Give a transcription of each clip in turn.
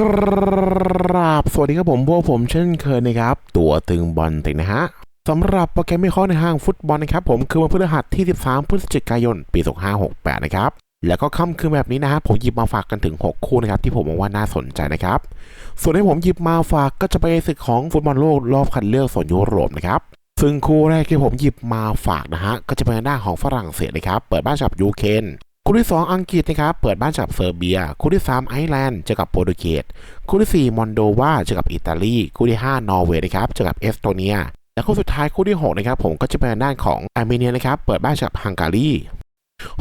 กราบ สวัสดีครับผมพวกผมเช่นเคยนะครับ ตัวตึงบอลติงนะฮะสำหรับโปรแกรมวิเคราะห์ในห้างฟุตบอลนะครับผมคือวันพฤหัสที่ 13 พฤศจิกายน ปี 2568 นะครับ แล้วก็ค่ำคืนแบบนี้นะฮะผมหยิบมาฝากกันถึง 6 คู่นะครับที่ผมมองว่าน่าสนใจนะครับ ส่วนที่ผมหยิบมาฝากก็จะไปศึกของฟุตบอลโลกรอบคัดเลือกโซนยุโรปนะครับซึ่งคู่แรกที่ผมหยิบมาฝากนะฮะก็จะเป็นหน้าของฝรั่งเศสนะครับเปิดบ้านกับยูเครน คู่ที่ 2 อังกฤษนะครับเปิดบ้านกับเซอร์เบีย คู่ที่ 3 ไอร์แลนด์เจอกับโปรตุเกสคู่ที่ 4 มอนโดวาเจอกับอิตาลีคู่ที่ 5 นอร์เวย์นะครับเจอกับเอสโตเนีย และคู่สุดท้ายคู่ที่6นะครับผมก็จะเป็นด้านของอาร์เมเนียนะครับเปิดบ้านกับฮังการี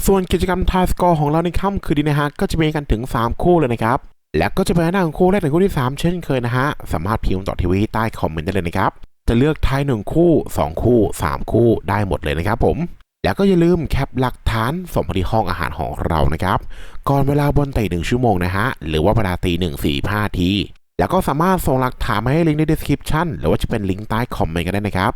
ส่วนกิจกรรมทายสกอร์ของเราในค่ำคืนนี้นะฮะก็จะมีกันถึง 3 คู่เลยนะครับและก็จะเป็นด้านของคู่แรกถึงคู่ที่ 3 เช่นเคยนะฮะสามารถพิมพ์ต่อทีวีใต้คอมเมนต์ได้เลยนะครับจะเลือกทาย1คู่ 2 คู่ 3 คู่ได้หมดเลยนะครับผม แล้วก็อย่าลืมแคปหลักฐานส่งมาที่ห้องอาหารของเรานะครับ ก่อนเวลาบนไต่หนึ่งชั่วโมงนะฮะ หรือว่าเวลาตีหนึ่งสี่ห้าทีแล้วก็สามารถส่งหลักฐานมาให้ลิงก์ใน description หรือว่าจะเป็นลิงก์ใต้คอมเมนต์ก็ได้นะครับ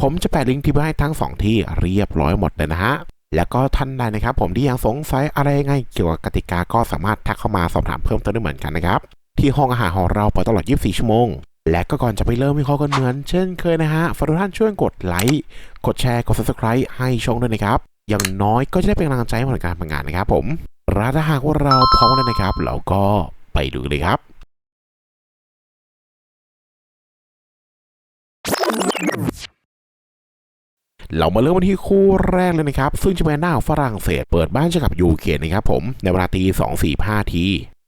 ผมจะแปะลิงก์ที่ไว้ให้ทั้งสองที่เรียบร้อยหมดเลยนะฮะ แล้วก็ท่านใดนะครับ ผมที่ยังสงสัยอะไรยังไงเกี่ยวกับกติกาก็สามารถทักเข้ามาสอบถามเพิ่มเติมได้เหมือนกันนะครับ ที่ห้องอาหารของเราเปิดตลอด 24 ชั่วโมง และก็ก่อนจะไปเริ่มวิเคราะห์กันเหมือนเช่นเคยนะฮะฝากทุกท่านช่วยกดไลค์ กดแชร์ กด subscribe ให้ช่องด้วยนะครับ อย่างน้อยก็จะได้เป็นกำลังใจให้ผลการทำงานนะครับผมและถ้าหากว่าเราพร้อมแล้วนะครับ เราก็ไปดูเลยครับเรามาเริ่มกันที่คู่แรกเลยนะครับ ซึ่งจะเป็นหน้าฝรั่งเศสเปิดบ้านเจอกับยูเครนนะครับผม ในเวลาตี2 4 5ที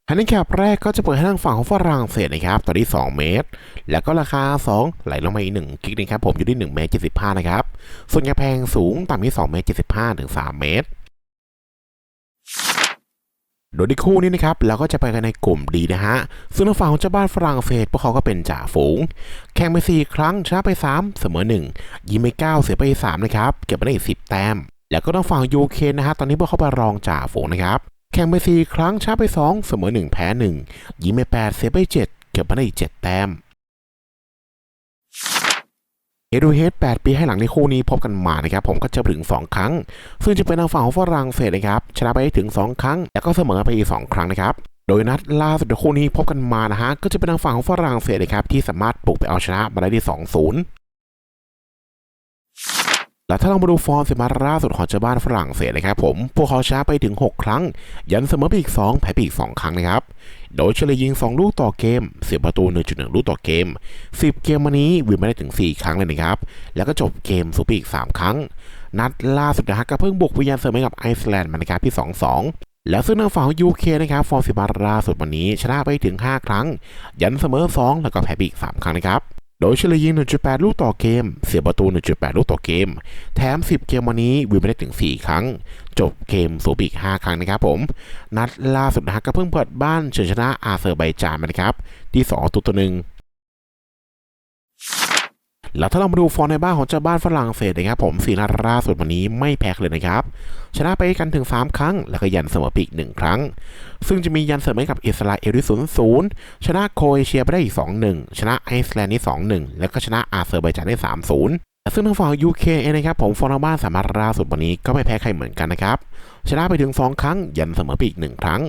ฮันนี่แคปแรกก็จะเปิดให้ทางฝั่งของฝรั่งเศสนะครับตอนที่2เมตร แล้วก็ราคา 2 ไหลลงมาอีก1กิกนะครับผมอยู่ที่1เมตร75 นะครับ ส่วนกระแพงสูงต่ำที่2เมตร75 ถึง 3 เมตร โดยในคู่นี้นะครับเราก็จะไปกันในกลุ่มดีนะฮะ ซึ่งทางฝั่งของเจ้าบ้านฝรั่งเศสพวกเขาก็เป็นจ่าฝูง แข่งไป 4 ครั้งชนะไป 3 เสมอ 1 ยิงไป 9 เสียไป 3 นะครับ เก็บมาได้อีก10 แต้ม แล้วก็ทางฝั่งยูเครนนะฮะตอนนี้พวกเขาไปรองจ่าฝูงนะครับ ข่งไป 4 ครั้งชนะไป 2 เสมอ 1 แพ้ 1 ยิงไป 8 เสียไป 7 เก็บมาได้อีก 7 แต้มเฮดูเฮด8ปีให้หลังในคู่นี้พบกันมานะครับผมก็เจอถึง 2 ครั้ง ซึ่งจะเป็นทางฝั่งของฝรั่งเศสนะครับชนะไปถึง 2 ครั้ง แล้วก็เสมอไปอีก 2 ครั้งนะครับโดยนัดล่าสุดในคู่นี้พบกันมานะฮะก็จะเป็นทางฝั่งของฝรั่งเศสนะครับที่สามารถปลุกไปเอาชนะมาได้ที่ 2-0 และถ้าเรามาดูฟอร์มสิมาล่าสุดของเจ้าบ้านฝรั่งเศสนะครับผม พวกเขาชนะไปถึง 6 ครั้ง ยันเสมอไปอีก 2 แพ้ไปอีก 2 ครั้งนะครับ โดยเฉลี่ยยิง 2 ลูกต่อเกม เสียประตู 1.1 ลูกต่อเกม 10 เกมมานี้วินไม่ได้ถึง 4 ครั้งเลยนะครับ แล้วก็จบเกมสูไปอีก 3 ครั้ง นัดล่าสุดนะฮะก็เพิ่งบุกไปยันเสมอกับไอซ์แลนด์มานะครับที่ 2-2แล้วซึ่งทางฝั่งยูเคนะครับฟอร์มสิมาล่าสุดวันนี้ชนะไปถึง 5 ครั้ง ยันเสมอ 2 แล้วก็แพ้ไปอีก 3 ครั้งนะครับ โดยเฉลี่ยยิง 1.8 ลูกต่อเกม เสียประตู 1.8 ลูกต่อเกม แถม 10 เกมวันนี้วิวไม่ได้ถึง 4 ครั้ง จบเกมสูบอีก 5 ครั้งนะครับผม นัดล่าสุดนะฮะก็เพิ่งเปิดบ้านเฉยชนะอาเซอร์ไบจานมานะครับที่2ตัวตัวหนึ่ง แล้วถ้าเรามาดูฟอร์ในบ้านของเจ้าบ้านฝรั่งเศสนะครับผมสีนัดล่าสุดวันนี้ไม่แพ้เลยนะครับ ชนะไปกันถึง 3 ครั้ง แล้วก็ยันเสมอปีก1ครั้ง ซึ่งจะมียันเสมอกับอิสราเอลที่0 0ชนะโครเอเชียไปได้อีก2-1ชนะไอซ์แลนด์ที่2-1แล้วก็ชนะอาเซอร์ไบจานได้3-0ซึ่งทางฝั่งยูเคเองนะครับผมฟอร์ในบ้านสามารถล่าสุดวันนี้ก็ไม่แพ้ใครเหมือนกันนะครับชนะไปถึง 2 ครั้ง ยันเสมอไปอีก 1 ครั้ง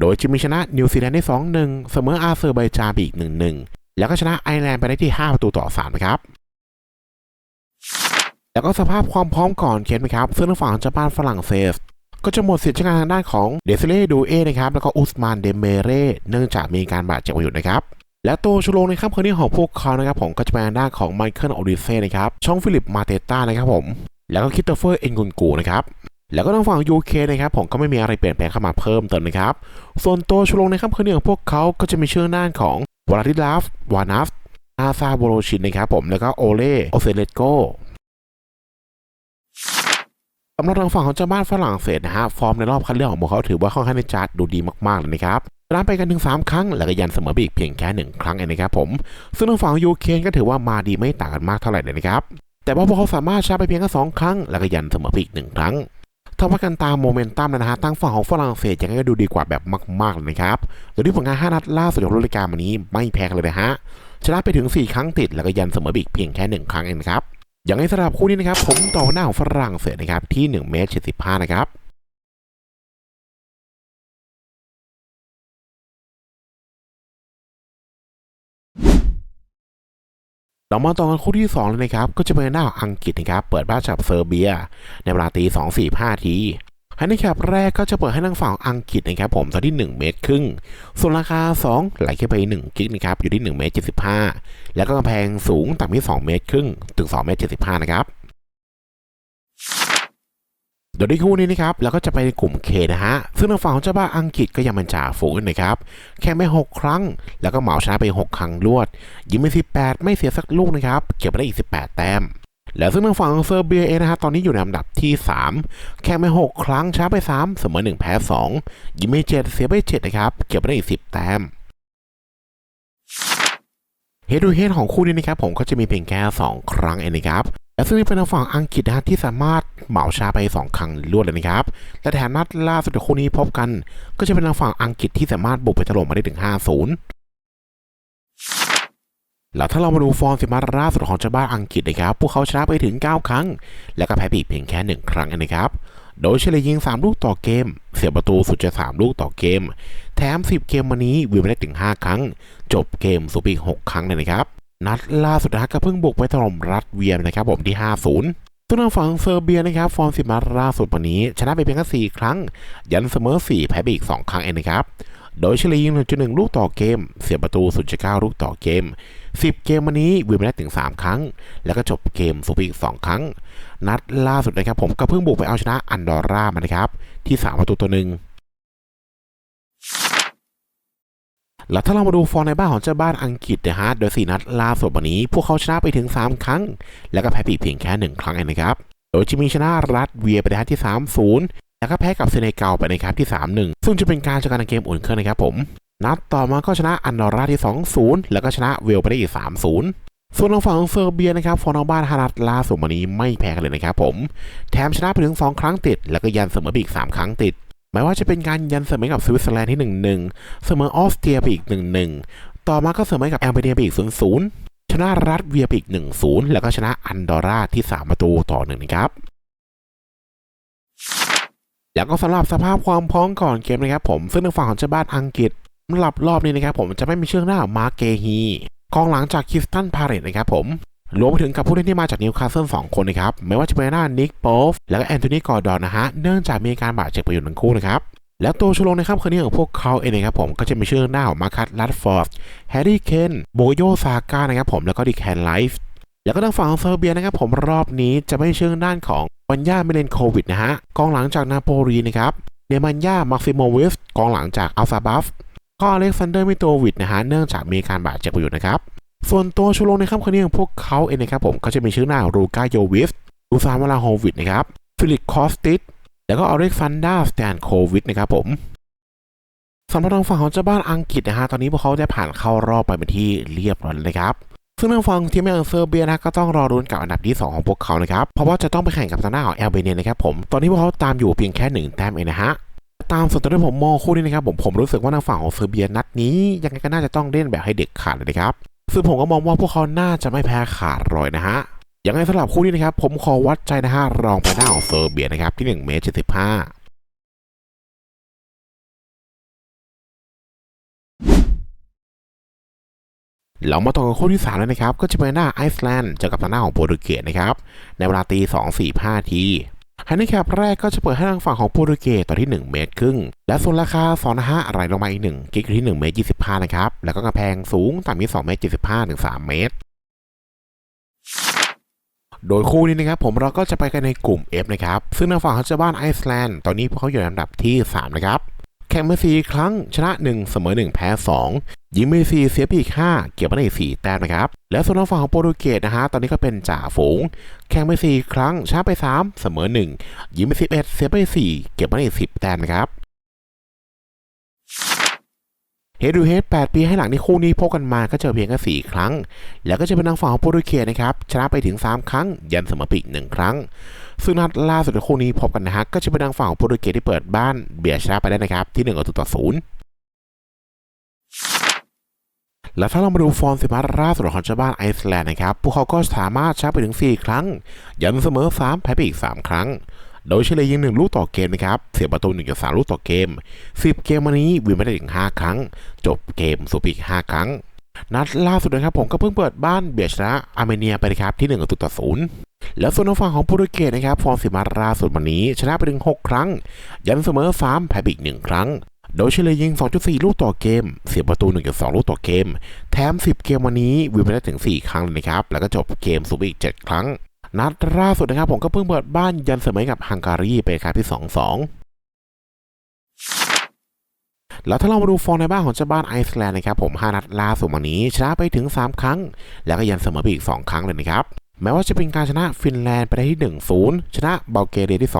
โดยจะมีชนะนิวซีแลนด์ได้ 2-1 เสมออาเซอร์ไบจานไปอีก 1-1 แล้วก็ชนะไอร์แลนด์ไปได้ที่ 5 ประตูต่อ3นะครับ แล้วก็สภาพความพร้อมก่อนเคนไหมครับ ซึ่งทางฝั่งเจ้าบ้านฝรั่งเศส ก็จะหมดสิทธิ์ใช้งานทางด้านของเดซิเล่ดูเอนะครับ แล้วก็อุสมานเดเมเร่เนื่องจากมีการบาดเจ็บอยู่นะครับ และตัวชูโรงในค่ำคืนนี้ของพวกเขานะครับผมก็จะเป็นทางด้านของไมเคิลออดิเซ่นะครับ ช่องฟิลิปมาเตต้านะครับผม แล้วก็คิตเตอร์เฟอร์เอ็นกุนกูนะครับแล้วก็ทางฝั่งยูเคนะครับผมก็ไม่มีอะไรเปลี่ยนแปลงเข้ามาเพิ่มเติมนะครับ ส่วนตัวชูโรงในค่ำคืนนี้ของพวกเขาก็จะมีชื่อด้านของวลาดิลาฟวานัฟอาซาโบโรชินนะครับผมแล้วก็โอเล่โอเซเลตโก สำหรับทางฝั่งของเจ้าบ้านฝรั่งเศสนะฮะฟอร์มในรอบคัดเลือกของพวกเขาถือว่าค่อนข้างจะดูดีมากๆเลยนะครับชนะไปกันถึง 3 ครั้ง แล้วก็ยันเสมอไปอีกเพียงแค่ 1 ครั้งเองนะครับผม ซึ่งทางฝั่งยูเครนก็ถือว่ามาดีไม่ต่างกันมากเท่าไหร่เลยนะครับ แต่ว่าพวกเขาสามารถชนะไปเพียงแค่2ครั้ง แล้วก็ยันเสมอไปอีก1ครั้งถ้าว่ากันตามโมเมนตัมนะฮะทางฝั่งของฝรั่งเศสยังไงก็ดูดีกว่าแบบมากๆเลยนะครับโดยที่ผลงาน5นัดล่าสุดของฤดูกาลวันนี้ไม่แพ้เลยนะฮะ ชนะไปถึง 4 ครั้งติด แล้วก็ยันเสมอไปอีกเพียงแค่ 1 ครั้งเองครับ อย่างไรสำหรับคู่นี้นะครับ ผมต่อหน้าของฝรั่งเศสนะครับ ที่1เมตร75นะครับเรามาต่อกันคู่ที่2เลยนะครับ ก็จะเป็นหน้าองอังกฤษนะครับ เปิดบ้านจับเซอร์เบีย ในเวลาตีสองสี่ห้าที ฮันนี่แคปแรกก็จะเปิดให้ทางฝั่งอังกฤษนะครับผมตอนที่ 1 เมตรครึ่ง ส่วนราคา 2 ไหลขึ้นไป 1 กิกนะครับ อยู่ที่ 1 เมตร 75 แล้วก็กำแพงสูงต่ำที่ 2 เมตรครึ่ง ถึง 2 เมตร 75 นะครับโดยที่คู่นี้นะครับแล้วก็จะไปในกลุ่ม K นะฮะ ซึ่งทางฝั่งของเจ้าบ้าอังกฤษก็ยังเป็นจ่าฝูงนะครับแข่งไป6ครั้ง แล้วก็เหมาชนะไป 6 ครั้งรวด ยิงไป18 ไม่เสียสักลูกนะครับ เก็บไปได้อีก 18 แต้ม แล้วซึ่งทางฝั่งของเซอร์เบียเองนะฮะตอนนี้อยู่ในอันดับที่ 3 แข่งไป 6 ครั้งชนะไป 3 เสมอ 1 แพ้ 2 ยิงไป7เสียไป7นะครับ เก็บไปได้อีก 10 แต้มเฮดดูเฮดของคู่นี้นะครับผมก็จะมีเพียงแค่ 2 ครั้งเองนะครับและซึ่งเป็นทางฝั่งอังกฤษนะฮะที่สามารถเหมาชนะไป 2 ครั้งรวดเลยนะครับและแถมนัดล่าสุดของคู่นี้พบกัน ก็จะเป็นทางฝั่งอังกฤษที่สามารถบุกไปถล่มมาได้ถึง 5-0 แล้วถ้าเรามาดูฟอร์มสิมาล่าสุดของเจ้าบ้านอังกฤษนะครับ พวกเขาชนะไปถึง 9 ครั้ง แล้วก็แพ้ไปอีกเพียงแค่ 1 ครั้งนะครับ โดยเฉลี่ยยิง 3 ลูกต่อเกม เสียประตูสุดจะ 3 ลูกต่อเกม แถม 10 เกมวันนี้วิวไปได้ถึง 5 ครั้ง จบเกมสูบอีก 6 ครั้งเลยนะครับ นัดล่าสุดนะก็เพิ่งบุกไปถล่มรัสเวียนนะครับผมที่ 5-0ส่วนทางฝั่งเซอร์เบียนะครับฟอร์มสิมาล่าสุดวันนี้ ชนะไปเพียงแค่4ครั้ง ยันเสมอ4แพ้ไปอีก 2 ครั้งเองนะครับ โดยเฉลี่ยยิง1.1 ลูกต่อเกม เสียประตู 0.9 ลูกต่อเกม 10 เกมวันนี้วิวไปได้ถึง 3 ครั้ง แล้วก็จบเกมสูบอีก 2 ครั้ง นัดล่าสุดนะครับผมก็เพิ่งบุกไปเอาชนะอันดอร่ามานะครับที่ 3 ประตูตัวหนึ่งแล้วถ้าเรามาดูฟอร์มในบ้านของเจ้าบ้านอังกฤษนะฮะ โดย 4 นัดล่าสุดวันนี้ พวกเขาชนะไปถึง 3 ครั้ง แล้วก็แพ้ปอีกเพียงแค่ 1 ครั้งเองนะครับ โดยจะมีชนะรัสเวียไปได้ที่ 3-0 แล้วก็แพ้กับเซเนกัลไปนะครับที่ 3-1 ซึ่งจะเป็นการเจอกันในเกมอุ่นเครื่องนะครับผม นัดต่อมาก็ชนะอันดอร่าที่ 2-0 แล้วก็ชนะเวลไปได้อีก 3-0 ส่วนทางฝั่งของเซอร์เบียนะครับฟอร์มในบ้านฮานัดล่าสุดวันนี้ไม่แพ้กันเลยนะครับผม แถมชนะไปถึง 2 ครั้งติด แล้วก็ยันเสมอไปอีก 3 ครั้งติดแม้ว่าจะเป็นการยันเสมอกับสวิตเซอร์แลนด์ที่ 1-1 เสมอออสเตรียไปอีก 1-1 ต่อมาก็เสมอกับแอลเบเนียไปอีก 0-0 ชนะรัสเวียไปอีก 1-0 แล้วก็ชนะอันดอร่าที่ 3 ประตูต่อหนึ่งนะครับ แล้วก็สำหรับสภาพความพร้อมก่อนเกมนะครับผมซึ่งทางฝั่งของเจ้าบ้านอังกฤษสำหรับรอบนี้นะครับผมจะไม่มีเชื่องหน้ามาเกฮีกองหลังจากคิสตันพาเรตนะครับผมรวมไปถึงกับผู้เล่นที่มาจากนิวคาสเซิล2คนนะครับไม่ว่าจะเป็นหน้านิกโปฟแล้วก็แอนโทนีกอร์ดอนนะฮะเนื่องจากมีการบาดเจ็บไปอยู่ทั้งคู่นะครับแล้วตัวชโรงในค่ำคืนนี้ของพวกเขาเองนะครับผมก็จะมีชื่อหน้าของมาคัสลัดฟอร์ดแฮร์รี่เคนโบโยซาก้านะครับผมแล้วก็ดิแคนไลฟ์ แล้วก็ทางฝั่งของเซอร์เบียนะครับผมรอบนี้จะไม่เชื่อด้านของวันย่าเมเลนโควิดนะฮะกองหลังจากนาโปลีนะครับเนมันย่ามักซิโมวิสกองหลังจากอัลซาบัฟก็อเล็กซานเดอร์มิโตวิดนะฮะเนื่องจากมีการบาดเจ็บอยู่นะครับส่วนตัวชูโรงในค่ำคืนนี้ของพวกเขาเองนะครับผมก็จะมีชื่อหน้ารูกาโยวิฟลูซานวาลาโฮวิดนะครับฟิลิปคอสติสแล้วก็อเล็กซานดาสแตนโควิดนะครับผมสำหรับทางฝั่งของเจ้าบ้านอังกฤษนะฮะตอนนี้พวกเขาได้ผ่านเข้ารอบไปเป็นที่เรียบร้อยแล้วนะครับ ซึ่งทางฝั่งทีมแมนเซอร์เบียนะก็ต้องรอรุ้นกับอันดับที่ 2 ของพวกเขานะครับ เพราะว่าจะต้องไปแข่งกับทางหน้าของแอลเบเนียนะครับผม ตอนนี้พวกเขาตามอยู่เพียงแค่หนึ่งแต้มเองนะฮะ ตามส่วนตัวที่ผมมองคู่นี้นะครับผมผมรู้สึกว่าทางฝั่งของเซอร์เบียนัดนี้ ยังไงก็น่าจะต้องเล่นแบบให้เด็กขาดเลยนะครับ ซึ่งผมก็มองว่าพวกเขาน่าจะไม่แพ้ขาดรอยนะฮะยังไงสำหรับคู่นี้นะครับผมขอวัดใจนะฮะรองไปหน้าของเซอร์เบียนะครับที่1เมตร75 เรามาต่อกันคู่ที่3แล้วนะครับ ก็จะเป็นหน้าไอซ์แลนด์เจอกับทางหน้าของโปรตุเกสนะครับ ในเวลาตี2 4 5ทีฮันนี่แคปแรกก็จะเปิดให้ทางฝั่งของโปรตุเกสต่อที่ 1 เมตรครึ่ง และส่วนราคา2นะฮะไหลลงมาอีก1กิกอยู่ที่ 1 เมตร 25 นะครับ แล้วก็กำแพงสูงต่ำที่2เมตร 75 ถึง 3 เมตร โดยคู่นี้นะครับผมเราก็จะไปกันในกลุ่ม F นะครับ ซึ่งทางฝั่งของเจ้าบ้านไอซ์แลนด์ ตอนนี้พวกเขาอยู่ในอันดับที่ 3 นะครับ ข่งมา 4 ครั้ง ชนะ 1 เสมอ 1 แพ้ 2 ยิงไป4เสียไปอีก 5 เก็บมาได้อีก4แต้มนะครับ และส่วนทางฝั่งของโปรตุเกสนะฮะ ตอนนี้ก็เป็นจ่าฝูง แข่งไป 4 ครั้ง ชนะไป 3 เสมอ 1 ยิงไป 11 เสียไป 4 เก็บมาได้10 แต้มนะครับเฮดูเฮด8ปีให้หลังที่คู่นี้พบกันมาก็เจอเพียงแค่4ครั้ง แล้วก็จะเป็นทางฝั่งของโปรตุเกสนะครับ ชนะไปถึง 3 ครั้ง ยันเสมอปีก1ครั้ง ซึ่งนัดล่าสุดในคู่นี้พบกันนะฮะก็จะเป็นทางฝั่งของโปรตุเกสที่เปิดบ้านเบียชนะไปได้นะครับที่1ประตูต่อ0แล้วถ้าเรามาดูฟอร์มสิมาล่าสุดของเจ้าบ้านไอซ์แลนด์นะครับ พวกเขาก็สามารถชนะไปถึง 4 ครั้ง ยันเสมอ3แพ้ไปอีก 3 ครั้ง โดยเฉลี่ยยิง 1 ลูกต่อเกมนะครับ เสียประตู1.3ลูกต่อเกม 10 เกมวันนี้วินไม่ได้ถึง 5 ครั้ง จบเกมสูบอีก 5 ครั้ง นัดล่าสุดนะครับผมก็เพิ่งเปิดบ้านเบียชนะอาร์เมเนียไปนะครับที่1ต่อศูนย์แล้วส่วนฝั่งของโปรตุเกสนะครับฟอร์มสีมาล่าสุดวันนี้ ชนะไปถึง 6 ครั้ง ยันเสมอ3แพ้ไปอีก1ครั้ง โดยเฉลี่ยยิง 2.4 ลูกต่อเกม เสียประตู 1.2 ลูกต่อเกม แถม 10 เกมวันนี้วินไปได้ถึง 4 ครั้งเลยนะครับ แล้วก็จบเกมสูบอีก 7 ครั้ง นัดล่าสุดนะครับผมก็เพิ่งเปิดบ้านยันเสมอกับฮังการีไปครับที่ 2-2 แล้วถ้าเรามาดูฟอร์มในบ้านของเจ้าบ้านไอซ์แลนด์นะครับผม5นัดล่าสุดวันนี้ชนะไปถึง 3 ครั้ง แล้วก็ยันเสมอไปอีก 2 ครั้งเลยนะครับแม้ว่าจะเป็นการชนะฟินแลนด์ไปได้ที่ 1-0 ชนะบัลแกเรียที่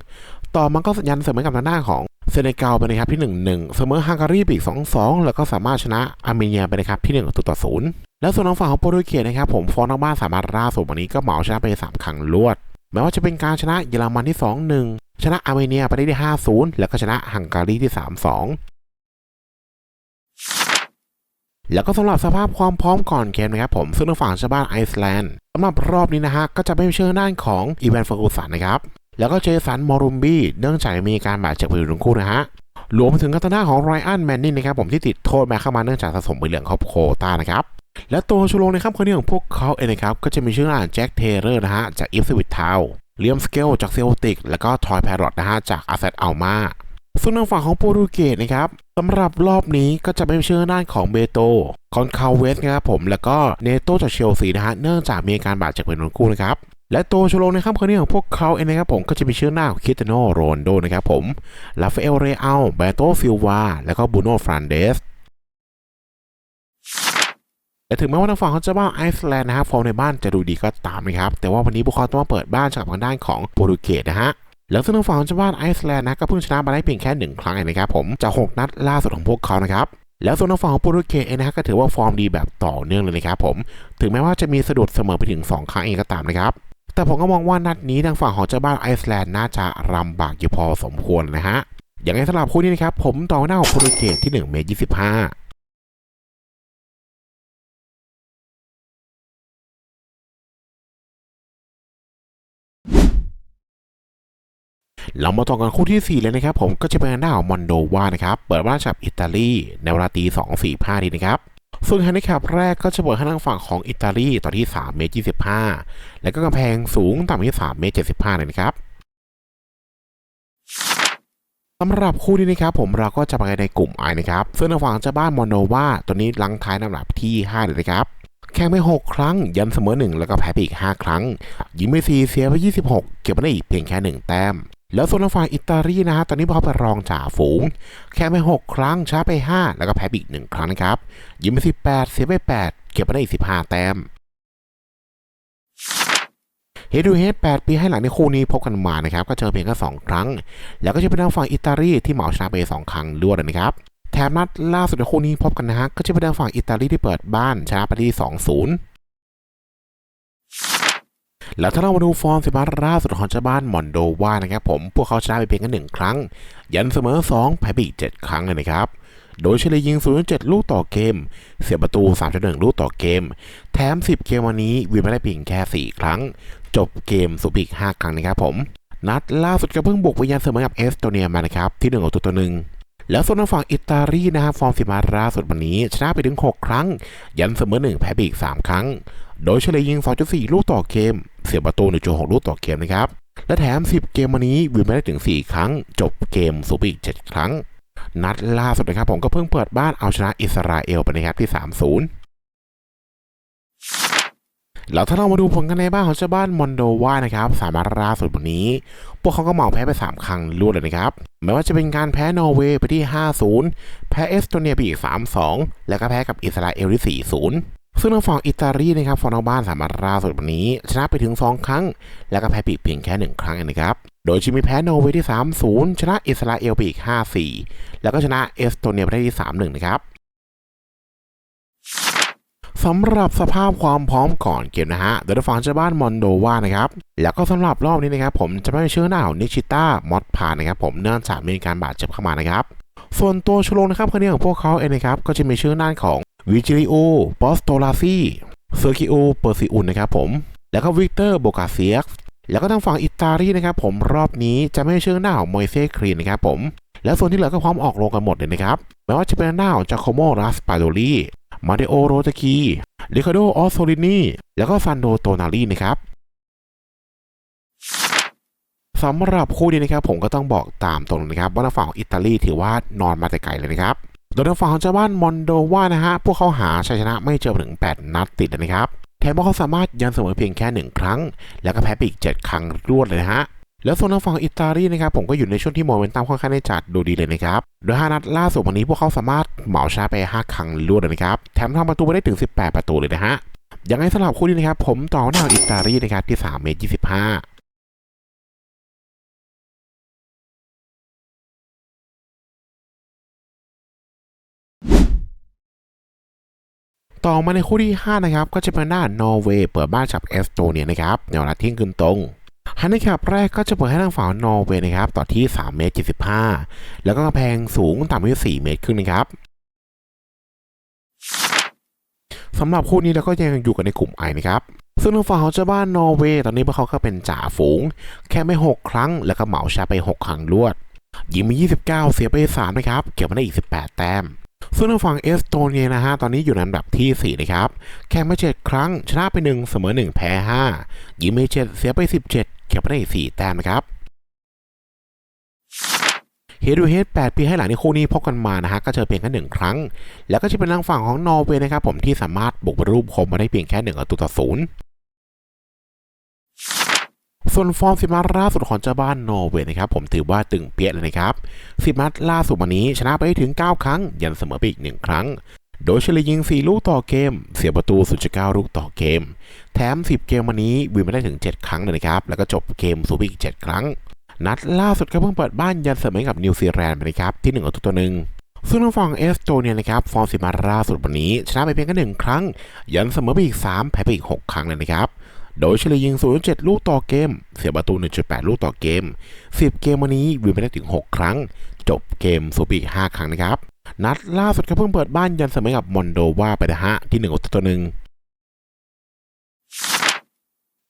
2-1 ต่อมันก็ยันเสมอกับทางด้านของเซเนกัลไปนะครับที่ 1-1 เสมอฮังการีไปอีก 2-2 แล้วก็สามารถชนะอาร์เมเนียไปนะครับที่1ต่อ0แล้วส่วนทางฝั่งของโปรตุเกสนะครับผมฟอร์มทางบ้านสามารถล่าสุดวันนี้ก็เหมาชนะไป 3 ครั้งรวด แม้ว่าจะเป็นการชนะเยอรมันที่ 2-1 ชนะอาร์เมเนียไปได้ที่ 5-0 แล้วก็ชนะฮังการีที่ 3-2 แล้วก็สำหรับสภาพความพร้อมก่อนเกมนะครับผมซึ่งทางฝั่งชาวบ้านไอซ์แลนด์สำหรับรอบนี้นะฮะก็จะไม่เชื่อด้านของอีแวนฟอร์กูสันนะครับแล้วก็เจสันมอรุมบี้เนื่องจากมีการบาดเจ็บไปอยู่ทั้งคู่นะฮะรวมไปถึงกัตนาของไรอันแมนนินนะครับผมที่ติดโทษมาเข้ามาเนื่องจากสะสมใบเหลืองครอบโคต้านะครับและตัวชูโรงในค่ำคืนนี้ของพวกเขาเองนะครับก็จะมีชื่ออ่านแจ็คเทเลอร์นะฮะจากอิฟสวิตทาวเลียมสเกลจากเซลติกแล้วก็ทอยแพรอตนะฮะจากอาเซตอัลมาส่วนทางฝั่งของโปรตุเกสนะครับ สำหรับรอบนี้ก็จะไม่เชื่อด้านของเบโตคอนคาเวสนะครับผมแล้วก็เนโตจากเชลซีนะฮะเนื่องจากมีการบาดเจ็บเป็นทั้งคู่นะครับและตัวชโลในค่ำคืนนี้ของพวกเขาเองนะครับผมก็จะมีชื่อหน้าของคิตาโนโรนโดนะครับผมลาฟเอลเรอัลเบโตซิลวาแล้วก็บูโนฟรานเดสแต่ถึงแม้ว่าทางฝั่งของเจ้าบ้าไอซ์แลนด์นะครับฟอร์มในบ้านจะดูดีก็ตามนะครับแต่ว่าวันนี้พวกเขาต้องมาเปิดบ้านจากทางด้านของโปรตุเกสนะฮะ แล้วซึ่งทางฝั่งของเจ้าบ้านไอซ์แลนด์นะก็เพิ่งชนะมาได้เพียงแค่หนึ่งครั้งเองนะครับผมจาก6นัดล่าสุดของพวกเขานะครับแล้วส่วนทางฝั่งของโปรตุเกสเองนะฮะก็ถือว่าฟอร์มดีแบบต่อเนื่องเลยนะครับผม ถึงแม้ว่าจะมีสะดุดเสมอไปถึง 2 ครั้งเองก็ตามนะครับ แต่ผมก็มองว่านัดนี้ทางฝั่งของเจ้าบ้านไอซ์แลนด์น่าจะลำบากอยู่พอสมควรนะฮะ อย่างไรสำหรับคู่นี้นะครับผมต่อหน้าของโปรตุเกสที่1เมตร25 เรามาต่อกันคู่ที่ 4 เลยนะครับผมก็จะเป็นหน้าของมอนโดวานะครับเปิดบ้านกับอิตาลีในเวลาตี2 4 5ทีนะครับซึ่งแฮนดิแคปแรกก็จะเปิดให้ทางฝั่งของอิตาลีต่อที่3เมตร25 แล้วก็กำแพงสูงต่ำที่3เมตร75เลยนะครับสำหรับคู่นี้นะครับผมเราก็จะไปในกลุ่ม I นะครับซึ่งทางฝั่งเจ้าบ้านมอนโดวาตัวนี้ลังท้ายลำดับที่ 5 เลยนะครับแข่งไป 6 ครั้ง ยันเสมอ 1 แล้วก็แพ้ไปอีก 5 ครั้ง ยิงไป4เสียไป 26 เก็บมาได้อีกเพียงแค่ 1 แต้ม แล้วส่วนทางฝั่งอิตาลีนะฮะตอนนี้พอไปรองจ่าฝูงแข่ไป6ครั้งช้าไป 5 แล้วก็แพ้ไปอีก 1 ครั้งนะครับยิงไป 18 เสียไป 8 เก็บมาได้อีก 15 แต้มเฮดูเฮด8ปีให้หลังในคู่นี้พบกันมานะครับ ก็เจอเพียงแค่2ครั้ง แล้วก็จะเป็นทางฝั่งอิตาลีที่เหมาชนะไป 2 ครั้งรวดเลยนะครับแถมนัดล่าสุดในคู่นี้พบกันนะฮะก็จะเป็นทางฝั่งอิตาลีที่เปิดบ้านชนะไปที่2-0 แล้วถ้าเรามาดูฟอร์มสิบาล่าสุดของเจ้าบ้านมอนโดวานะครับผมพวกเขาชนะไปเพียงแค่หนึ่งครั้ง ยันเสมอ2แพ้ไปอีก7ครั้งเลยนะครับโดยเฉลี่ยยิง 0.7 ลูกต่อเกม เสียประตู 3.1 ลูกต่อเกม แถม 10 เกมวันนี้วินไม่ได้เพียงแค่ 4 ครั้ง จบเกมสุบอีก 5 ครั้งนะครับผม นัดล่าสุดก็เพิ่งบุกไปยันเสมอกับเอสโตเนียมานะครับ ที่1ของตัวตัวหนึ่งแล้วส่วนทางฝั่งอิตาลีนะครับฟอร์มสิมาล่าสุดวันนี้ ชนะไปถึง 6 ครั้ง ยันเสมอ 1 แพ้ไปอีก 3 ครั้ง โดยเฉลี่ยยิง 2.4 ลูกต่อเกม เสียประตู 1.6 ลูกต่อเกมนะครับ และแถม 10 เกมวันนี้วินไม่ได้ถึง 4 ครั้ง จบเกมสูบอีก 7 ครั้ง นัดล่าสุดนะครับผมก็เพิ่งเปิดบ้านเอาชนะอิสราเอลไปนะครับที่ 3-0 แล้วถ้าเรามาดูผลกันในบ้านของเจ้าบ้านมอนโดวานะครับ สามารถล่าสุดวันนี้ พวกเขาก็เหมาแพ้ไป 3 ครั้งรวดเลยนะครับ ไม่ว่าจะเป็นการแพ้นอร์เวย์ไปที่ 5-0 แพ้เอสโตเนียไปอีก 3-2 แล้วก็แพ้กับอิสราเอลที่ 4-0 ซึ่งทางฝั่งอิตาลีนะครับฟอร์นบ้านสามารถล่าสุดวันนี้ ชนะไปถึง 2 ครั้ง แล้วก็แพ้ปีกเพียงแค่ 1 ครั้งเองนะครับ โดยจะมีแพ้นอร์เวย์ที่ 3-0 ชนะอิสราเอลไปอีก 5-4 แล้วก็ชนะเอสโตเนียไปได้ที่ 3-1 นะครับสำหรับสภาพความพร้อมก่อนเกมนะฮะ โดยทางฝั่งเจ้าบ้านมอนโดวานะครับ แล้วก็สำหรับรอบนี้นะครับผมจะไม่เชื่อหน้าของนิชิต้ามอดพานะครับผมเนื่องจากมีการบาดเจ็บเข้ามานะครับ ส่วนตัวชูโรงนะครับคนนี้ของพวกเขาเองนะครับก็จะมีชื่อหน้าของ วิจิริโอ ปอสโตลาซีเซอร์กิโอ เปอร์ซิอุนนะครับผม แล้วก็วิกเตอร์ โบกาเซียกแล้วก็ทางฝั่งอิตาลีนะครับผม รอบนี้จะไม่เชื่อหน้าของมอยเซ่ครีนนะครับผม แล้วส่วนที่เหลือก็พร้อมออกลงกันหมดเลยนะครับ ไม่ว่าจะเป็นหน้าของจาโคโมรัสปาโดลีมาเดโอ โรตาคีริคาโด ออสโซลินี แล้วก็ซันโด โตนาลีนะครับสำหรับคู่นี้นะครับผมก็ต้องบอกตามตรงนะครับว่าทางฝั่งของอิตาลีถือว่านอนมาแต่ไกลเลยนะครับ โดยทางฝั่งของเจ้าบ้านมอนโดวานะฮะ พวกเขาหาชัยชนะไม่เจอถึง 8 นัดติดนะครับ แถมว่าเขาสามารถยันเสมอเพียงแค่ 1 ครั้ง แล้วก็แพ้ไปอีก 7 ครั้งรวดเลยนะฮะ แล้วส่วนทางฝั่งอิตาลีนะครับ ผมก็อยู่ในช่วงที่โมเมนตัมค่อนข้างได้จัดดูดีเลยนะครับ โดย 5 นัดล่าสุดวันนี้พวกเขาสามารถเหมาชนะไป 5 ครั้งรวดเลยนะครับ แถมทำประตูไปได้ถึง 18 ประตูเลยนะฮะยังไงสำหรับคู่นี้นะครับ ผมต่อหน้าอิตาลีนะครับที่3เมตร25 ต่อมาในคู่ที่ 5 นะครับ ก็จะเป็นหน้านอร์เวย์เปิดบ้านจับเอสโตเนียนะครับในเวลาเที่ยงคืนตรงฮันนี่ครับแรกก็จะเปิดให้ทางฝั่งนอร์เวย์นะครับต่อที่3เมตร75 แล้วก็กำแพงสูงต่ำที่4เมตรครึ่งนะครับสำหรับคู่นี้เราก็ยังอยู่กันในกลุ่มไอนะครับซึ่งทางฝั่งของเจ้าบ้านนอร์เวย์ตอนนี้พวกเขาก็เป็นจ่าฝูง แค่ไม่ 6 ครั้ง แล้วก็เหมาชนะไป 6 ครั้งรวดยิงมี29 เสียไป3นะครับ เก็บมาได้อีก 18 แต้ม ซึ่งทางฝั่งเอสโตเนียนะฮะตอนนี้อยู่ในอันดับที่ 4 นะครับ แข่งมา7ครั้ง ชนะไป 1 เสมอ 1 แพ้ 5 ยิงไป7เสียไป 17 เก็บมาได้ 4 แต้มนะครับเฮดูเฮด8ปีให้หลังในคู่นี้พบกันมานะฮะก็เจอเพียงแค่หนึ่งครั้ง แล้วก็จะเป็นทางฝั่งของนอร์เวย์นะครับผมที่สามารถบุกไปรูปคมมาได้เพียงแค่1ประตูต่อศูนย์ ส่วนฟอร์มสิมาล่าสุดของเจ้าบ้านนอร์เวย์นะครับผมถือว่าตึงเปี้ยเลยนะครับสิมัดล่าสุดวันนี้ชนะไปถึง 9 ครั้ง ยันเสมอไปอีก 1 ครั้ง โดยเฉลี่ยยิง 4 ลูกต่อเกม เสียประตู0.9ลูกต่อเกม แถม 10 เกมวันนี้วินมาได้ถึง 7 ครั้งเลยนะครับแล้วก็จบเกมสูบอีก 7 ครั้ง นัดล่าสุดก็เพิ่งเปิดบ้านยันเสมอกับนิวซีแลนด์ไปนะครับที่1ประตูต่อหนึ่งซึ่งทางฝั่งเอสโตเนียนะครับฟอร์มสิมาล่าสุดวันนี้ ชนะไปเพียงแค่หนึ่งครั้ง ยันเสมอไปอีก 3 แพ้ไปอีก 6 ครั้งเลยนะครับ โดยเฉลี่ยยิง 0.7 ลูกต่อเกม เสียประตู 1.8 ลูกต่อเกม 10 เกมวันนี้วินไปได้ถึง 6 ครั้ง จบเกมสูบอีก5ครั้งนะครับ นัดล่าสุดก็เพิ่งเปิดบ้านยันเสมอกับมอนโดวาไปนะฮะที่1ประตูต่อหนึ่ง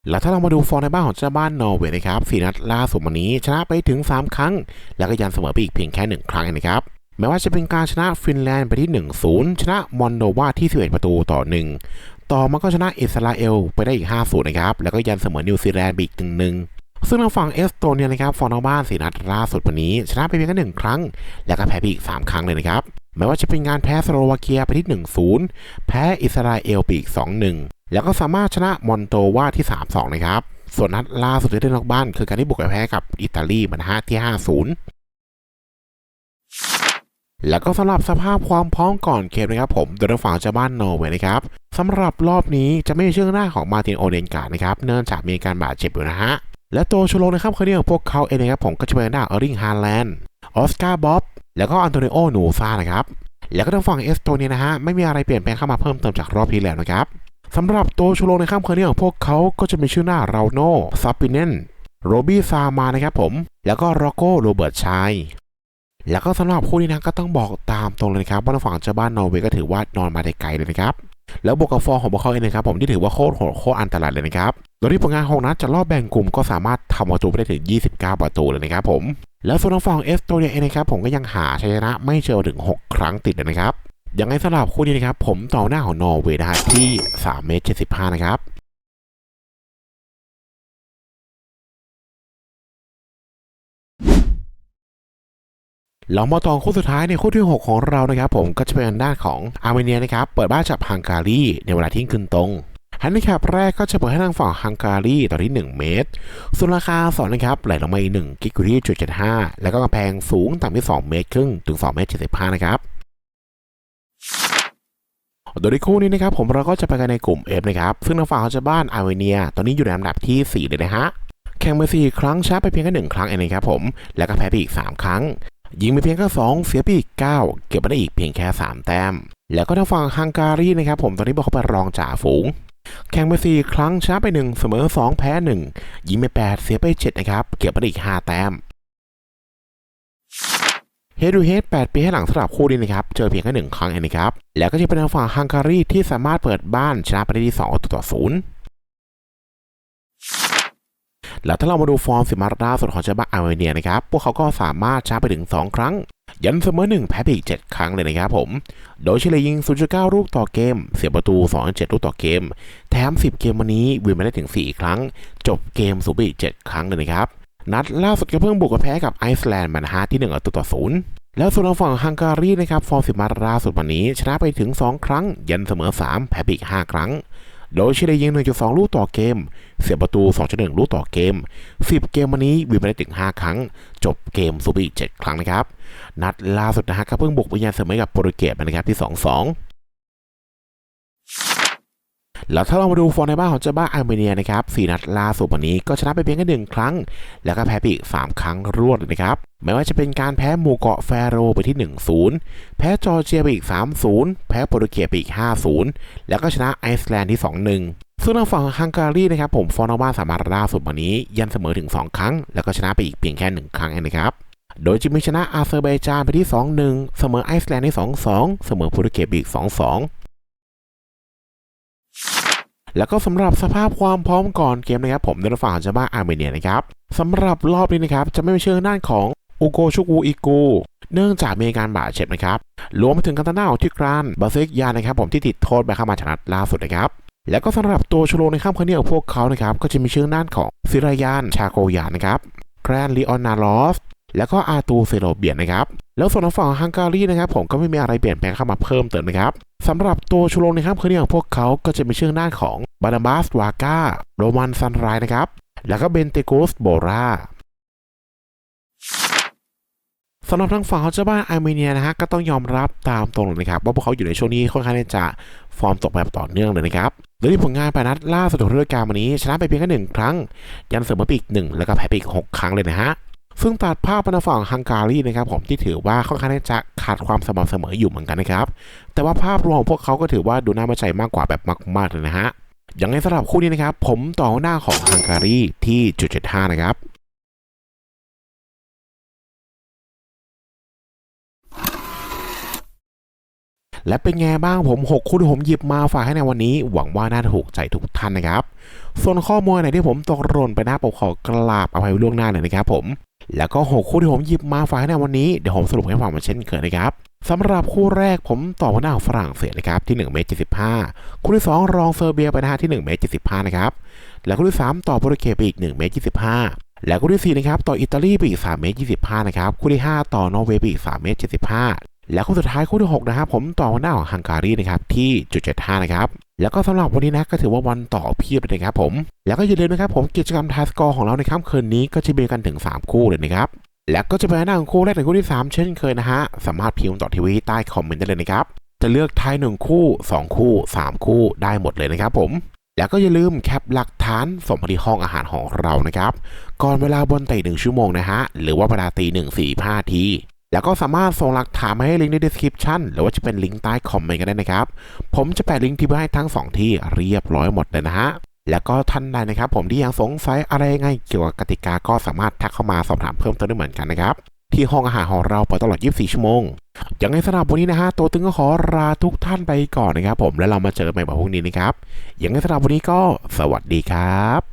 แล้วถ้าเรามาดูฟอร์มในบ้านของเจ้าบ้านนอร์เวย์นะครับสี่นัดล่าสุดวันนี้ชนะไปถึง 3 ครั้ง แล้วก็ยันเสมอไปอีกเพียงแค่ 1 ครั้งเองนะครับแม้ว่าจะเป็นการชนะฟินแลนด์ไปที่ 1-0 ชนะมอนโดวาที่ 11 ประตูต่อ 1 ต่อมาก็ชนะอิสราเอลไปได้อีก5-0นะครับ แล้วก็ยันเสมอนิวซีแลนด์อีกหนึ่งๆซึ่งทางฝั่งเอสโตเนียนะครับฟอร์นบ้านสี่นัดล่าสุดวันนี้ ชนะไปเพียงแค่หนึ่งครั้ง แล้วก็แพ้ไปอีก 3 ครั้งเลยนะครับแม้ว่าจะเป็นงานแพ้สโลวาเกียไปที่ 1-0 แพ้อิสราเอลไปอีก 2-1 แล้วก็สามารถชนะมอนโตวาที่ 3-2 นะครับ ส่วนนัดล่าสุดที่ได้นอกบ้าน คือการที่บุกไปแพ้กับอิตาลีมานะฮะที่ 5-0 แล้วก็สำหรับสภาพความพร้อมก่อนเกมนะครับผมโดยทางฝั่งเจ้าบ้านนอร์เวย์นะครับสำหรับรอบนี้จะไม่มีชื่อหน้าของมาตินโอเดนการ์ดนะครับเนื่องจากมีการบาดเจ็บอยู่นะฮะและตัวชโรงนะครับคนนี้ของพวกเขาเองนะครับผมก็จะเป็นด้าเออริงฮาร์แลนด์ออสการ์บ๊อบแล้วก็อันโตนิโอหนูซานะครับแล้วก็ทางฝั่งเอสโตเนียนะฮะไม่มีอะไรเปลี่ยนแปลงเข้ามาเพิ่มเติมจากรอบที่แล้วนะครับสำหรับตัวชูโรงในค่ำคืนนี้ของพวกเขาก็จะมีชื่อหน้าราโนซับปิเนนโรบี้ซามานะครับผม แล้วก็รอกโกโรเบิร์ตชัย แล้วก็สำหรับคู่นี้นะก็ต้องบอกตามตรงเลยนะครับว่าทางฝั่งเจ้าบ้านนอร์เวย์ก็ถือว่านอนมาได้ไกลเลยนะครับแล้วบวกกับฟอร์ของพวกเขาเองนะครับผมที่ถือว่าโคตรโหดโคตรอันตรายเลยนะครับโดยที่ผลงาน6นัดจากรอบแบ่งกลุ่มก็สามารถทำประตูไปได้ถึง 29 ประตูเลยนะครับผมแล้วส่วนทางฝั่งเอสโตเนียเองนะครับผมก็ยังหาชัยชนะไม่เจอถึง 6 ครั้งติดเลยนะครับยังไงสำหรับคู่นี้นะครับผมต่อหน้าของนอร์เวย์นะฮะที่3เมตร75นะครับ เรามาต่อคู่สุดท้ายในคู่ที่ 6 ของเรานะครับผมก็จะเป็นด้านของอาร์เมเนียนะครับเปิดบ้านจับฮังการีในเวลาที่ยงคืนตรงฮันนี่ครับแรกก็จะเปิดให้ทางฝั่งฮังการีต่อที่ 1 เมตร ส่วนราคาสอนนะครับไหลลงมาอีก1กิกอยู่ที่จุด75แล้วก็กำแพงสูงต่ำที่ 2 เมตรครึ่งถึง 2 เมตร75นะครับโดยในคู่นี้นะครับผมเราก็จะไปกันในกลุ่ม F นะครับซึ่งทางฝั่งของเจ้าบ้านอาร์เมเนีย ตอนนี้อยู่ในอันดับที่ 4 เลยนะฮะแข่งมาสี่ครั้งชนะไปเพียงแค่หนึ่งครั้งเองนะครับผม แล้วก็แพ้ไปอีก 3 ครั้ง ยิงไปเพียงแค่2เสียไปอีก 9 เก็บมาได้อีกเพียงแค่ 3 แต้ม แล้วก็ทางฝั่งฮังการีนะครับผมตอนนี้บอกเขาเป็นรองจ่าฝูง แข่งไป 4 ครั้งชนะไป 1 เสมอ 2 แพ้ 1 ยิงไป 8 เสียไป 7 นะครับ เก็บมาได้อีก 5 แต้มเฮดูเฮด8ปีให้หลังสำหรับคู่นี้นะครับ เจอเพียงแค่หนึ่งครั้งเองนะครับ แล้วก็จะเป็นทางฝั่งฮังการีที่สามารถเปิดบ้านชนะไปได้ที่2ต่อ0 แล้วถ้าเรามาดูฟอร์มสิมาร์ดาสุดของเจ้าบ้าอาร์เมเนียนะครับ พวกเขาก็สามารถชาร์จไปถึง 2 ครั้ง ยันเสมอ1แพ้ไปอีก 7 ครั้งเลยนะครับผม โดยเฉลี่ยยิง 0.9 ลูกต่อเกม เสียประตู 2.7 ลูกต่อเกม แถม 10 เกมวันนี้วินมาได้ถึง 4 ครั้ง จบเกมสูงไปอีก 7 ครั้งเลยนะครับ นัดล่าสุดก็เพิ่งบุกแพ้กับไอซ์แลนด์มานะฮะที่1ประตูต่อศูนย์แล้วส่วนทางฝั่งฮังการีนะครับฟอร์มสิมาร์ดาสุดวันนี้ชนะไปถึง 2 ครั้ง ยันเสมอ 3 แพ้ไปอีก 5 ครั้ง โดยเฉลี่ยยิง 1.2 ลูกต่อเกม เสียประตู 2.1 ลูกต่อเกม 10 เกมวันนี้วิ่งไปได้ถึง 5 ครั้ง จบเกมซูบี7ครั้งนะครับ นัดล่าสุดนะฮะก็เพิ่งบุกไปยันเสมอกับโปรตุเกสนะครับที่ 2-2 แล้วถ้าเรามาดูฟอร์มในบ้านของเจ้าบ้านอาร์เมเนียนะครับ4นัดล่าสุดวันนี้ก็ชนะไปเพียงแค่หนึ่งครั้ง แล้วก็แพ้ไปอีก 3 ครั้งรวดเลยนะครับไม่ว่าจะเป็นการแพ้หมู่เกาะแฟโรไปที่ 1-0 แพ้จอร์เจียไปอีก 3-0 แพ้โปรตุเกสไปอีก 5-0 แล้วก็ชนะไอซ์แลนด์ที่ 2-1ซึ่งทางฝั่งฮังการีนะครับผมฟอร์นบ้านสามารถล่าสุดวันนี้ ยันเสมอถึง 2 ครั้ง แล้วก็ชนะไปอีกเพียงแค่ 1 ครั้งเองนะครับ โดยจะมีชนะอาเซอร์ไบจานไปที่ 2-1 เสมอไอซ์แลนด์ที่2-2 เสมอโปรตุเกสไปอีก 2-2 แล้วก็สำหรับสภาพความพร้อมก่อนเกมนะครับผมในฝั่งของจาบ้าอาร์เมเนียนะครับสำหรับรอบนี้นะครับจะไม่ใช่เชิงด้านของอูโกชุกูอีกูเนื่องจากมีการบาดเจ็บนะครับรวมไปถึงกันตาหน้าของทิกรานบาซิกยานะครับผมที่ติดโทษไปเข้ามาชนะล่าสุดนะครับแล้วก็สำหรับตัวชโลในข้ามคืนนี้ของพวกเขานะครับก็จะมีเชิงด้านของซิรายานชาโกยานนะครับแกรนลีออนนาลอส แล้วก็อาตูเซโรเบียนนะครับแล้วส่วนทางฝั่งฮังการีนะครับผมก็ไม่มีอะไรเปลี่ยนแปลงเข้ามาเพิ่มเติมนะครับสำหรับตัวชูโรงในค่ำคืนนี้ของพวกเขาก็จะมีชื่อด้าของบานาบัสวาก้าโรมันซันไรนะครับแล้วก็เบนเตโกสโบราสำหรับทางฝั่งของเจ้าบ้านอาร์เมเนียนะฮะก็ต้องยอมรับตามตรงเลยนะครับว่าพวกเขาอยู่ในช่วงนี้ค่อนข้างจะฟอร์มตกแบบต่อเนื่องเลยนะครับโดยที่ผลงานไปนัดล่าสุดของฤดูกาลวันนี้ ชนะไปเพียงแค่หนึ่งครั้ง ยันเสมอไปอีกหนึ่งแล้วก็แพ้ไปอีกหกครั้งเลยนะฮะ ซึ่งตัดภาพเป็นฝั่งฮังการีนะครับผมที่ถือว่าค่อนข้างจะขาดความสม่ำเสมออยู่เหมือนกันนะครับ แต่ว่าภาพรวมของพวกเขาก็ถือว่าดูน่ามั่นใจมากกว่าแบบมากๆเลยนะฮะอย่างในสำหรับคู่นี้นะครับ ผมต่อหน้าของฮังการีที่จุดเจ็ดห้านะครับและเป็นไงบ้างผม 6 คู่ที่ผมหยิบมาฝากให้ในวันนี้ หวังว่าน่าถูกใจทุกท่านนะครับ ส่วนข้อมูลไหนที่ผมตกหล่นไปหน้าผมขอกราบอภัยล่วงหน้าเลยนะครับผม แล้วก็ 6 คู่ที่ผมหยิบมาฝากในวันนี้ เดี๋ยวผมสรุปให้ฟังเหมือนเช่นเคยนะครับสำหรับคู่แรกผมต่อหน้าฝรั่งเศสนะครับที่1เมตร75 คู่ที่ 2 รองเซอร์เบียไปนะฮะที่1เมตร75 นะครับ แล้วคู่ที่ 3 ต่อโปรตุเกสไปอีก1เมตร25 แล้วคู่ที่ 4 นะครับ ต่ออิตาลีไปอีก3เมตร25 นะครับ คู่ที่ 5 ต่อนอร์เวย์ไปอีก3เมตร75 แล้วคู่สุดท้ายคู่ที่ 6 นะครับ ผมต่อมาหน้าของฮังการีนะครับที่จุด75นะครับแล้วก็สำหรับวันนี้นะก็ถือว่าวันต่อเพียบเลยนะครับผม แล้วก็อย่าลืมนะครับผมกิจกรรมทายสกอร์ของเราในค่ำคืนนี้ก็จะมีกันถึง 3 คู่เลยนะครับแล้วก็จะเป็นหน้าของคู่แรกถึงคู่ที่ 3 เช่นเคยนะฮะสามารถพิมพ์ต่อทีวีใต้คอมเมนต์ได้เลยนะครับจะเลือกทาย1คู่ 2 คู่ 3 คู่ได้หมดเลยนะครับผมแล้วก็อย่าลืมแคปหลักฐานส่งมาที่ห้องอาหารของเรานะครับก่อนเวลาบนไต่หนึ่งชั่วโมงนะฮะหรือว่าเวลาตีหนึ่งสี่ห้าที แล้วก็สามารถส่งหลักฐานมาให้ลิงก์ใน description หรือว่าจะเป็นลิงก์ใต้คอมเมนต์ก็ได้นะครับ ผมจะแปะลิงก์ที่ไว้ให้ทั้ง 2 ที่เรียบร้อยหมดเลยนะฮะแล้วก็ท่านใดนะครับ ผมที่ยังสงสัยอะไรไงเกี่ยวกับกติกาก็สามารถทักเข้ามาสอบถามเพิ่มเติมได้เหมือนกันนะครับที่ห้องอาหารของเราเปิดตลอด 24 ชั่วโมง อย่างไรสำหรับวันนี้นะฮะ ตัวตึงก็ขอลาทุกท่านไปก่อนนะครับผม แล้วเรามาเจอกันใหม่วันพรุ่งนี้นะครับ อย่างไรสำหรับวันนี้ก็สวัสดีครับ